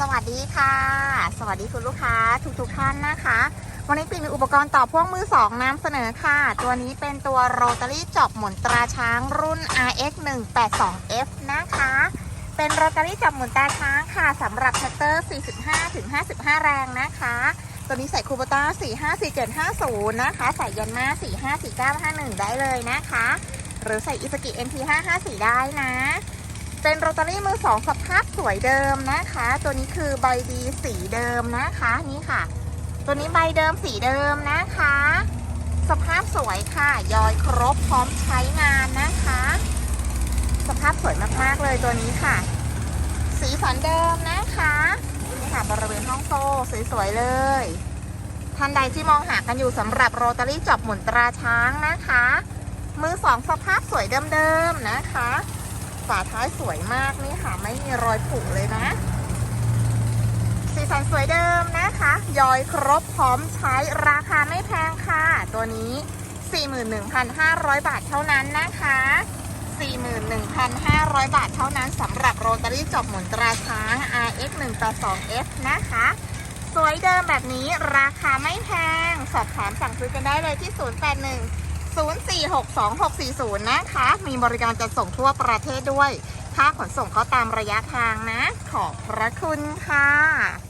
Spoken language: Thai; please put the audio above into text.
สวัสดีค่ะ สวัสดีคุณลูกค้าทุกทุกๆท่านนะคะ วันนี้ปิ่นมีอุปกรณ์ต่อพ่วงมือสองนำเสนอค่ะ ตัวนี้เป็นตัวโรตารี่จอบหมุนตราช้างรุ่น RX 182 F นะคะ เป็นโรตารี่จอบหมุนตราช้างค่ะสำหรับแท็กเตอร์ 45ถึง55 แรงนะคะ ตัวนี้ใส่คูโบต้า454750 นะคะ ใส่ยันมา454951 ได้เลยนะคะ หรือใส่อิสกิ NT 554 ได้นะ เป็นโรตารี่มือสองสภาพสวยเดิมนะคะ ตัวนี้คือใบดีสีเดิมนะคะนี่ค่ะ ตัวนี้ใบเดิมสีเดิมนะคะ สภาพสวยค่ะ ยอยครบพร้อมใช้งานนะคะ สภาพสวยมากๆเลยตัวนี้ค่ะ สีสันเดิมนะคะนี่ค่ะบริเวณห้องโซ่สวยๆเลยท่านใดที่มองหากันอยู่สำหรับโรตารี่จอบหมุนตราช้างนะคะ มือสองสภาพสวยเดิมๆนะคะ ฝาท้ายสวยมากนี่ค่ะ ไม่มีรอยผุเลยนะ สีสันสวยเดิมนะคะ ยอยครบพร้อมใช้ราคาไม่แพงค่ะ ตัวนี้ 41,500 บาทเท่านั้นนะคะ 41,500 บาทเท่านั้นสำหรับโรตารี่จอบหมุนตราช้าง RX 182F นะคะ สวยเดิมแบบนี้ราคาไม่แพง สอบถามสั่งซื้อกันได้เลยที่ 081 0462640 นะคะ มีบริการจัดส่งทั่วประเทศด้วย ค่าขนส่งเขาตามระยะทางนะ ขอบพระคุณค่ะ